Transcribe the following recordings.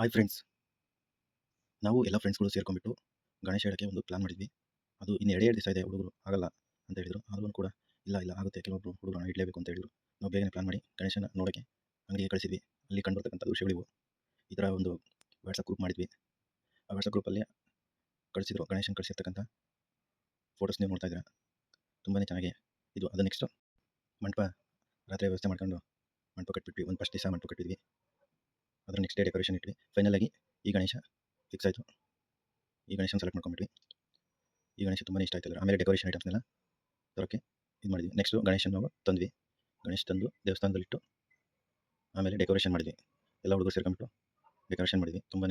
Hi friends ನಾವು ಎಲ್ಲ ಫ್ರೆಂಡ್ಸ್ಗಳು ಸೇರ್ಕೊಂಡ್ಬಿಟ್ಟು ಗಣೇಶ ಇಡೋಕ್ಕೆ ಒಂದು ಪ್ಲಾನ್ ಮಾಡಿದ್ವಿ. ಅದು ಇನ್ನು ಎರಡು ಎರಡು ದಿವಸ ಇದೆ ಹುಡುಗರು ಆಗಲ್ಲ ಅಂತ ಹೇಳಿದರು. ಆದರೂ ಕೂಡ ಇಲ್ಲ ಇಲ್ಲ ಆಗುತ್ತೆ. ಕೆಲವೊಬ್ಬರು ಹುಡುಗರು ಇಡಲೇಬೇಕು ಅಂತ ಹೇಳಿದರು. ನಾವು ಬೇಗನೆ ಪ್ಲಾನ್ ಮಾಡಿ ಗಣೇಶನ ನೋಡೋಕ್ಕೆ ಅಂಗಡಿಗೆ ಕಳಿಸಿದ್ವಿ. ಅಲ್ಲಿ ಕಂಡುಬರ್ತಕ್ಕಂಥ ವಿಷಯಗಳಿವು ಈ ಥರ ಒಂದು ವಾಟ್ಸಪ್ ಗ್ರೂಪ್ ಮಾಡಿದ್ವಿ. ಆ ವಾಟ್ಸಪ್ ಗ್ರೂಪಲ್ಲಿ ಕಳಿಸಿದ್ರು. ಗಣೇಶನ ಕಳಿಸಿರ್ತಕ್ಕಂಥ ಫೋಟೋಸ್ ನೀವು ನೋಡ್ತಾ ಇದ್ದೀರಾ. ತುಂಬಾ ಚೆನ್ನಾಗಿ ಇದು. ಅದು ನೆಕ್ಸ್ಟು ಮಂಟಪ ರಾತ್ರಿ ವ್ಯವಸ್ಥೆ ಮಾಡ್ಕೊಂಡು ಮಂಟಪ ಕಟ್ಬಿಟ್ವಿ. ಒಂದು ಫಸ್ಟ್ ದಿವಸ ಮಂಟಪ ಕಟ್ಟಿದ್ವಿ ಅದ್ರ ನೆಕ್ಸ್ಟ್ ಡೇ ಡೆಕೋರೇಷನ್ ಇಟ್ವಿ. ಫೈನಲ್ ಆಗಿ ಈ ಗಣೇಶ ಫಿಕ್ಸ್ ಆಯಿತು. ಈ ಗಣೇಶನ ಸೆಲೆಕ್ಟ್ ಮಾಡ್ಕೊಂಬಿಟ್ವಿ ಈ ಗಣೇಶ ತುಂಬಾ ಇಷ್ಟ ಆಯ್ತು ಆಮೇಲೆ ಡೆಕೋರೇಷನ್ ಐಟಮ್ಸ್ನೆಲ್ಲ ತರೋಕ್ಕೆ ಇದು ಮಾಡಿದ್ವಿ. ನೆಕ್ಸ್ಟು ಗಣೇಶನ ನಾವು ತಂದ್ವಿ. ಗಣೇಶ ತಂದು ದೇವಸ್ಥಾನದಲ್ಲಿಟ್ಟು ಆಮೇಲೆ ಡೆಕೋರೇಷನ್ ಮಾಡಿದ್ವಿ. ಎಲ್ಲ ಹುಡುಗರು ಸೇರ್ಕೊಂಡ್ಬಿಟ್ಟು ಡೆಕೋರೇಷನ್ ಮಾಡಿದ್ವಿ. ತುಂಬಾ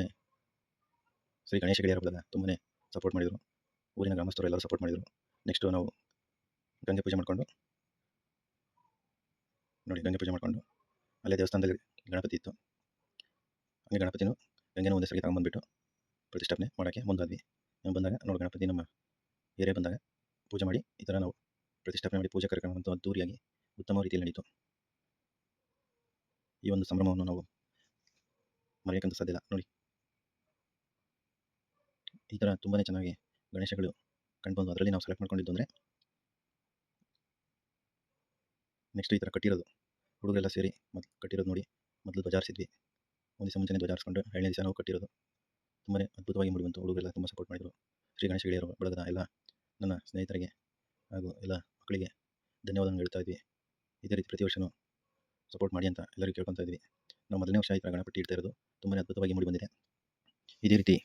ಶ್ರೀ ಗಣೇಶ ಗೆಳೆಯರ ಹಬ್ಬದಾಗ ತುಂಬಾ ಸಪೋರ್ಟ್ ಮಾಡಿದರು. ಊರಿನ ಗ್ರಾಮಸ್ಥರು ಎಲ್ಲರೂ ಸಪೋರ್ಟ್ ಮಾಡಿದರು. ನೆಕ್ಸ್ಟು ನಾವು ಗಂಗೆ ಪೂಜೆ ಮಾಡಿಕೊಂಡು ನೋಡಿ ಗಂಗೆ ಪೂಜೆ ಮಾಡಿಕೊಂಡು ಅಲ್ಲೇ ದೇವಸ್ಥಾನದಲ್ಲಿ ಗಣಪತಿ ಇತ್ತು. ಹಂಗೆ ಗಣಪತಿನೂ ಗಂಗೆನೂ ಒಂದೇ ಸರಿ ತಗೊಂಬಂದ್ಬಿಟ್ಟು ಪ್ರತಿಷ್ಠಾಪನೆ ಮಾಡೋಕ್ಕೆ ಮುಂದಾದ್ವಿ. ನಾವು ಬಂದಾಗ ನೋಡಿ ಗಣಪತಿ ನಮ್ಮ ಏರಿಯಾ ಬಂದಾಗ ಪೂಜೆ ಮಾಡಿ ಈ ಥರ ನಾವು ಪ್ರತಿಷ್ಠಾಪನೆ ಮಾಡಿ ಪೂಜೆ ಕಾರ್ಯಕ್ರಮ ಅದ್ದೂರಿಯಾಗಿ ಉತ್ತಮ ರೀತಿಯಲ್ಲಿ ನಡೀತು. ಈ ಒಂದು ಸಂಭ್ರಮವನ್ನು ನಾವು ಮರೆಯೋಕ್ಕಂತ ಸಾಧ್ಯ ಇಲ್ಲ. ನೋಡಿ. ಈ ಥರ ತುಂಬಾ ಚೆನ್ನಾಗಿ ಗಣೇಶಗಳು ಕಂಡುಬಂದು ಅದರಲ್ಲಿ ನಾವು ಸೆಲೆಕ್ಟ್ ಮಾಡ್ಕೊಂಡಿದ್ದು ಅಂದರೆ ನೆಕ್ಸ್ಟ್ ಈ ಥರ ಕಟ್ಟಿರೋದು ಹುಡುಗರೆಲ್ಲ ಸೇರಿ ಮೊದಲು ಕಟ್ಟಿರೋದು ನೋಡಿ ಮೊದಲು ಧ್ವಜ ಹಾರಿಸಿದ್ವಿ ಒಂದು ದಿವಸ ಮುಂಚೆನೇ ಧ್ವಜ ಹಾರಿಸ್ಕೊಂಡು ಎರಡನೇ ದಿವಸ ನಾವು ಕಟ್ಟಿರೋದು. ತುಂಬಾ ಅದ್ಭುತವಾಗಿ ಮೂಡಿ ಬಂತು ಹುಡುಗರೆಲ್ಲ ತುಂಬ ಸಪೋರ್ಟ್ ಮಾಡಿದರು. ಶ್ರೀ ಗಣೇಶ ಗೆಳೆಯರು, ಬಳಗದ ಎಲ್ಲ ನನ್ನ ಸ್ನೇಹಿತರಿಗೆ ಹಾಗೂ ಎಲ್ಲ ಮಕ್ಕಳಿಗೆ ಧನ್ಯವಾದಗಳು ಹೇಳ್ತಾ ಇದ್ವಿ. ಇದೇ ರೀತಿ ಪ್ರತಿ ವರ್ಷವೂ ಸಪೋರ್ಟ್ ಮಾಡಿ ಅಂತ ಎಲ್ಲರಿಗೂ ಕೇಳ್ಕೊತಾ ಇದ್ವಿ. ನಾವು ಮೊದಲನೇ ವರ್ಷ ಈ ಥರ ಗಣಪತಿ ಇಡ್ತಾ ಇರೋದು. ತುಂಬಾ ಅದ್ಭುತವಾಗಿ ಮೂಡಿ ಬಂದಿದೆ ಇದೇ ರೀತಿ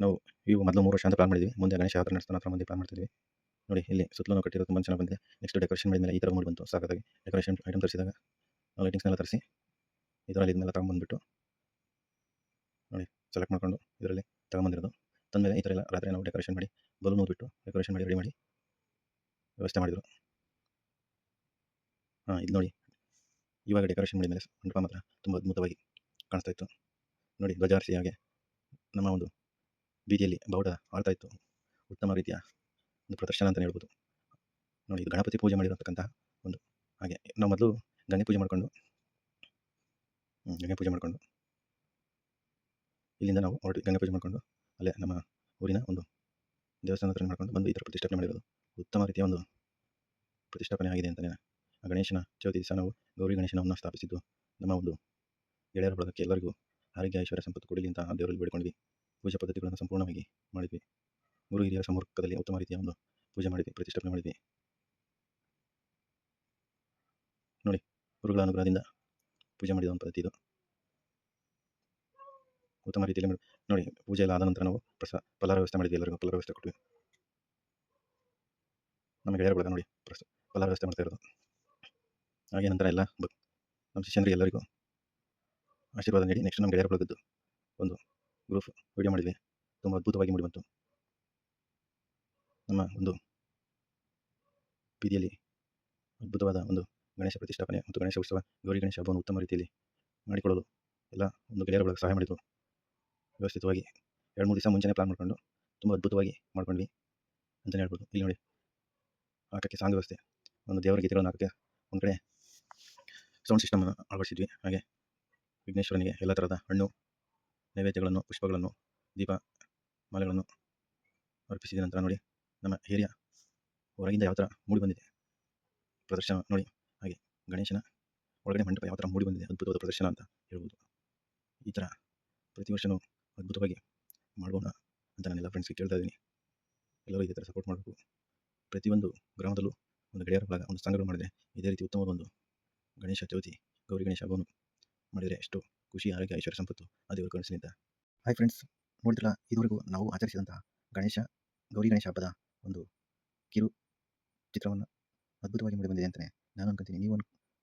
ನಾವು ಇವು ಮೊದಲು ಮೂರು ವರ್ಷ ಅಂತ ಪ್ಲಾನ್ ಮಾಡಿದ್ವಿ. ಮುಂದೆ ಗಣೇಶ ಹತ್ರ ನಡೆಸ್ತಾನೆ ಹತ್ರ ಮುಂದೆ ಪ್ಲಾನ್ ಮಾಡ್ತಿದ್ವಿ ನೋಡಿ, ಇಲ್ಲಿ ಸುತ್ತಲೂ ಕಟ್ಟಿರೋ ತುಂಬ ಚೆನ್ನಾಗಿ ಬಂದಿದೆ. ನೆಕ್ಸ್ಟ್ ಡೆಕೋರೇಷನ್ ಮಾಡಿದ ಮೇಲೆ ಈ ಥರ ಮೂಡಿ ಬಂತು. ಸಾಕಾಗಿ ಡೆಕೋರೇಷನ್ ಐಟಮ್ ತರಿಸಿದಾಗ ಲೈಟಿಂಗ್ಸ್ನೆಲ್ಲ ತರಿಸಿ ಇದರಲ್ಲಿ ಇದನ್ನೆಲ್ಲ ತಗೊಂಬಂದ್ಬಿಟ್ಟು ನೋಡಿ ಸೆಲೆಕ್ಟ್ ಮಾಡ್ಕೊಂಡು ಇದರಲ್ಲಿ ತಗೊಂಬಂದಿರೋದು. ತಂದಮೇಲೆ ಈ ಥರ ಎಲ್ಲ ರಾತ್ರಿ ನಾವು ಡೆಕೋರೇಷನ್ ಮಾಡಿ, ಬಲೂನ್ ಹೋಗ್ಬಿಟ್ಟು ಡೆಕೋರೇಷನ್ ಮಾಡಿ ರೆಡಿ ಮಾಡಿ ವ್ಯವಸ್ಥೆ ಮಾಡಿದರು. ಹಾಂ, ಇದು ನೋಡಿ. ಇವಾಗ ಡೆಕೋರೇಷನ್ ಮಾಡಿದ ಮೇಲೆ ಮಂಟಪ ಮಾತ್ರ ತುಂಬ ಅದ್ಭುತವಾಗಿ ಕಾಣಿಸ್ತಾ ಇತ್ತು. ನೋಡಿ ಧ್ವಜಾರಿಸಿ ಹಾಗೆ ನಮ್ಮ ಒಂದು ಬೀದಿಯಲ್ಲಿ ಬಾವುಟ ಆಳ್ತಾ ಇತ್ತು. ಉತ್ತಮ ರೀತಿಯ ಒಂದು ಪ್ರದರ್ಶನ ಅಂತಲೇ ಹೇಳ್ಬೋದು. ನೋಡಿ ಗಣಪತಿ ಪೂಜೆ ಮಾಡಿರತಕ್ಕಂತಹ ಒಂದು ಹಾಗೆ. ನಾವು ಮೊದಲು ಗಂಗೆ ಪೂಜೆ ಮಾಡಿಕೊಂಡು ಗಂಗೆ ಪೂಜೆ ಮಾಡಿಕೊಂಡು ಇಲ್ಲಿಂದ ನಾವು ಹೊರಟು ಗಂಗಾ ಪೂಜೆ ಮಾಡಿಕೊಂಡು ಅಲ್ಲೇ ನಮ್ಮ ಊರಿನ ಒಂದು ದೇವಸ್ಥಾನ ಹತ್ರ ಮಾಡಿಕೊಂಡು ಬಂದು ಈ ಪ್ರತಿಷ್ಠಾಪನೆ ಮಾಡಿರೋದು ಉತ್ತಮ ರೀತಿಯ ಒಂದು ಪ್ರತಿಷ್ಠಾಪನೆ ಆಗಿದೆ ಅಂತಲೇ ಆ ಗಣೇಶನ ಚೌತಿ ದಿವಸ ನಾವು ಗೌರಿ ಗಣೇಶನವನ್ನು ಸ್ಥಾಪಿಸಿದ್ದು ನಮ್ಮ ಒಂದು ಗೆಳೆಯರ ಬಳಗಕ್ಕೆ ಎಲ್ಲರಿಗೂ ಆರೋಗ್ಯ, ಐಶ್ವರ್ಯ, ಸಂಪತ್ತು ಕೊಡಲಿ ಅಂತ ದೇವರಲ್ಲಿ ಬೇಡಿಕೊಂಡ್ವಿ. ಪೂಜಾ ಪದ್ಧತಿಗಳನ್ನು ಸಂಪೂರ್ಣವಾಗಿ ಮಾಡಿದ್ವಿ. ಗುರು ಹಿರಿಯರ ಸಮರ್ಪಕದಲ್ಲಿ ಉತ್ತಮ ರೀತಿಯ ಒಂದು ಪೂಜೆ ಮಾಡಿದ್ವಿ, ಪ್ರತಿಷ್ಠಾಪನೆ ಮಾಡಿದ್ವಿ. ನೋಡಿ ಗುರುಗಳ ಅನುಗ್ರಹದಿಂದ ಪೂಜೆ ಮಾಡಿದ ಒಂದು ಪದ್ಧತಿ ಇದು. ಉತ್ತಮ ರೀತಿಯಲ್ಲಿ ನೋಡಿ ಪೂಜೆ ಎಲ್ಲ ಆದ ನಂತರ ನಾವು ಪ್ರಸ ಫಲಾರ ವ್ಯವಸ್ಥೆ ಮಾಡಿದ್ವಿ ಎಲ್ಲರಿಗೂ ಫಲಾರ ವ್ಯವಸ್ಥೆ ಕೊಟ್ವಿ. ನಮಗೆ ಹೇಳ್ಬೋದು ನೋಡಿ ಪ್ರಸ ಫಲಾರ ವ್ಯವಸ್ಥೆ ಮಾಡ್ತಾ ಇರೋದು. ಹಾಗೆ ನಂತರ ಎಲ್ಲ ಬ, ನಮ್ಮ ಶಿಷ್ಯಂದ್ರಿಗೆ ಎಲ್ಲರಿಗೂ ಆಶೀರ್ವಾದ ನೀಡಿ ನೆಕ್ಸ್ಟ್ ನಮ್ಮ ಗೆಳೆಯರ ಬಳಗದ್ದು ಒಂದು ಗ್ರೂಪ್ ವಿಡಿಯೋ ಮಾಡಿದ್ವಿ. ತುಂಬ ಅದ್ಭುತವಾಗಿ ಮೂಡಿ ಬಂತು. ನಮ್ಮ ಒಂದು ಬೀದಿಯಲ್ಲಿ ಅದ್ಭುತವಾದ ಒಂದು ಗಣೇಶ ಪ್ರತಿಷ್ಠಾಪನೆ ಮತ್ತು ಗಣೇಶ ಉತ್ಸವ, ಗೌರಿ ಗಣೇಶ ಹಬ್ಬವನ್ನು ಉತ್ತಮ ರೀತಿಯಲ್ಲಿ ಮಾಡಿಕೊಳ್ಳಲು ಎಲ್ಲ ಒಂದು ಗೆಳೆಯರ ಬಳಗ ಸಹಾಯ ಮಾಡಿದರು. ವ್ಯವಸ್ಥಿತವಾಗಿ ಎರಡು ಮೂರು ದಿವಸ ಮುಂಚೆನೇ ಪ್ಲಾನ್ ಮಾಡಿಕೊಂಡು ತುಂಬ ಅದ್ಭುತವಾಗಿ ಮಾಡ್ಕೊಂಡ್ವಿ ಅಂತಲೇ ಹೇಳ್ಬೋದು. ಇಲ್ಲಿ ನೋಡಿ ಹಾಕೋಕ್ಕೆ ಸಾಂಗ್ ವ್ಯವಸ್ಥೆ. ಒಂದು ದೇವರ ಗೀತೆಗಳನ್ನು ಹಾಕೋಕ್ಕೆ ಒಂದು ಕಡೆ ಸೌಂಡ್ ಸಿಸ್ಟಮನ್ನು ಅಳವಡಿಸಿದ್ವಿ. ಹಾಗೆ ವಿಘ್ನೇಶ್ವರನಿಗೆ ಎಲ್ಲ ಥರದ ಹಣ್ಣು, ನೈವೇದ್ಯಗಳನ್ನು, ಪುಷ್ಪಗಳನ್ನು, ದೀಪ, ಮಾಲೆಗಳನ್ನು ಅರ್ಪಿಸಿದ ನಂತರ ನೋಡಿ ನಮ್ಮ ಏರಿಯಾ ಹೊರಗಿಂದ ಯಾವ ಥರ ಮೂಡಿ ಬಂದಿದೆ. ಪ್ರದರ್ಶನ ನೋಡಿ, ಹಾಗೆ ಗಣೇಶನ ಒಳಗಡೆ ಮಂಟಪ ಯಾವ ಥರ ಮೂಡಿ ಬಂದಿದೆ, ಅದ್ಭುತವಾದ ಪ್ರದರ್ಶನ ಅಂತ ಹೇಳ್ಬೋದು. ಈ ಥರ ಪ್ರತಿ ವರ್ಷವೂ ಅದ್ಭುತವಾಗಿ ಮಾಡೋಣ ಅಂತ ನಾನೆಲ್ಲ ಫ್ರೆಂಡ್ಸ್ಗೆ ಕೇಳ್ತಾ ಇದ್ದೀನಿ. ಎಲ್ಲರೂ ಇದೇ ಥರ ಸಪೋರ್ಟ್ ಮಾಡಬೇಕು. ಪ್ರತಿಯೊಂದು ಗ್ರಾಮದಲ್ಲೂ ಒಂದು ಗಡಿಯಾರ ಭಾಗ ಒಂದು ಸಂಘಗಳು ಮಾಡಿದೆ ಇದೇ ರೀತಿ ಉತ್ತಮವಾದ ಒಂದು ಗಣೇಶ ಚೌತಿ ಗೌರಿ ಗಣೇಶ ಹಬ್ಬವನ್ನು ಮಾಡಿದರೆ ಎಷ್ಟು ಖುಷಿ, ಆರೋಗ್ಯ, ಐಶ್ವರ್ಯ, ಸಂಪತ್ತು ಅದೇ ಕಳಿಸಲಿ ಹಾಯ್ ಫ್ರೆಂಡ್ಸ್ ನೋಡಿದ್ರಲ್ಲ ಇದುವರೆಗೂ ನಾವು ಆಚರಿಸಿದಂತಹ ಗಣೇಶ, ಗೌರಿ ಗಣೇಶ ಹಬ್ಬದ ಒಂದು ಕಿರು ಚಿತ್ರವನ್ನು ಅದ್ಭುತವಾಗಿ ಮೂಡಿ ಬಂದಿದೆ ಅಂತಲೇ ನಾನು ಅನ್ಕೊಂತೀನಿ. ನೀವು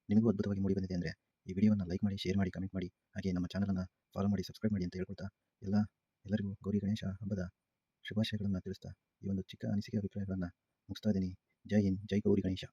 ನಿಮಗೂ ಅದ್ಭುತವಾಗಿ ಮೂಡಿ ಬಂದಿದೆ ಅಂದರೆ ಈ ವಿಡಿಯೋವನ್ನು ಲೈಕ್ ಮಾಡಿ ಶೇರ್ ಮಾಡಿ ಕಮೆಂಟ್ ಮಾಡಿ, ಹಾಗೆ ನಮ್ಮ ಚಾನಲನ್ನು ಫಾಲೋ ಮಾಡಿ ಸಬ್ಸ್ಕ್ರೈಬ್ ಮಾಡಿ ಅಂತ ಹೇಳ್ಕೊಳ್ತಾ ಎಲ್ಲ ಎಲ್ಲರಿಗೂ ಗೌರಿ ಗಣೇಶ ಹಬ್ಬದ ಶುಭಾಶಯಗಳನ್ನು ತಿಳಿಸ್ತಾ ಈ ಒಂದು ಚಿಕ್ಕ ಅನಿಸಿಕೆ ಅಭಿಪ್ರಾಯಗಳನ್ನು ಮುಗಿಸ್ತಾ ಇದ್ದೀನಿ. ಜೈ ಹಿಂದ್, ಜೈ ಗೌರಿ ಗಣೇಶ.